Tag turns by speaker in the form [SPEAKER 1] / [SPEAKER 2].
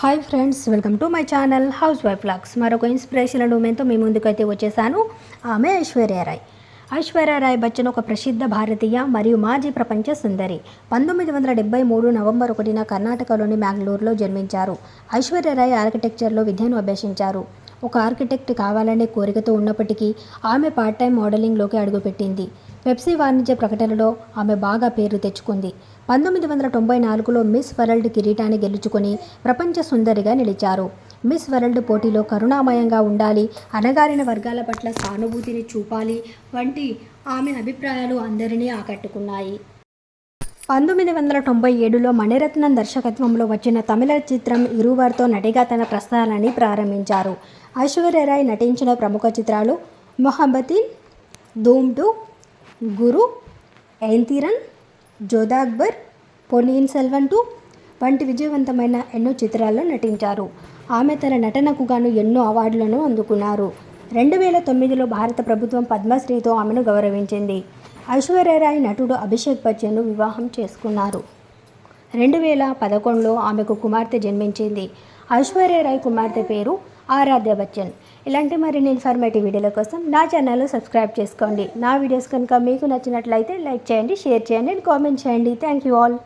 [SPEAKER 1] Hi friends welcome to my channel housewife lakhs. మరొక inspirational ఉమెన్తో మీ ముందుకైతే వచ్చేసాను. ఆమె ఐశ్వర్యరాయ్ ఐశ్వర్యరాయ్ బచ్చన్ ఒక ప్రసిద్ధ భారతీయ మరియు మాజీ ప్రపంచ సుందరి. పంతొమ్మిది వందల డెబ్బై మూడు నవంబర్ ఒకటిన కర్ణాటకలోని మ్యాంగ్లూరులో జన్మించారు. ఐశ్వర్యరాయ్ ఆర్కిటెక్చర్లో విద్యను అభ్యసించారు. ఒక ఆర్కిటెక్ట్ కావాలనే కోరికతో ఉన్నప్పటికీ ఆమె పార్ట్ టైం మోడలింగ్లోకి అడుగుపెట్టింది. పెప్సీ వాణిజ్య ప్రకటనలో ఆమె బాగా పేరు తెచ్చుకుంది. పంతొమ్మిది వందల తొంభై నాలుగులో మిస్ వరల్డ్ కిరీటాన్ని గెలుచుకొని ప్రపంచ సుందరిగా నిలిచారు. మిస్ వరల్డ్ పోటీలో కరుణామయంగా ఉండాలి అణగారిన వర్గాల పట్ల సానుభూతిని చూపాలి వంటి ఆమె అభిప్రాయాలు అందరినీ ఆకట్టుకున్నాయి. పంతొమ్మిది వందల తొంభై ఏడులో మణిరత్నం దర్శకత్వంలో వచ్చిన తమిళ చిత్రం ఇరువర్తో నటిగా తన ప్రస్థానాన్ని ప్రారంభించారు. ఐశ్వర్యరాయ్ నటించిన ప్రముఖ చిత్రాలు మొహబ్బతీన్ ధూమ్ టూ గురు ఎయిల్తీరన్ జోధా అక్బర్ పొన్నియిన్ వంటి విజయవంతమైన ఎన్నో చిత్రాల్లో నటించారు. ఆమె తన నటనకు గాను ఎన్నో అవార్డులను అందుకున్నారు. రెండు వేల తొమ్మిదిలో భారత ప్రభుత్వం పద్మశ్రీతో ఆమెను గౌరవించింది. ఐశ్వర్యరాయ్ నటుడు అభిషేక్ బచ్చన్ను వివాహం చేసుకున్నారు. రెండు వేల పదకొండులో ఆమెకు కుమార్తె జన్మించింది. ఐశ్వర్య రాయ్ కుమార్తె పేరు ఆరాధ్య బచ్చన్. ఇలాంటి మరిన్ని ఇన్ఫర్మేటివ్ వీడియోల కోసం నా ఛానల్ సబ్స్క్రైబ్ చేసుకోండి. నా వీడియోస్ కనుక మీకు నచ్చినట్లయితే లైక్ చేయండి షేర్ చేయండి అండ్ కామెంట్ చేయండి. Thank you all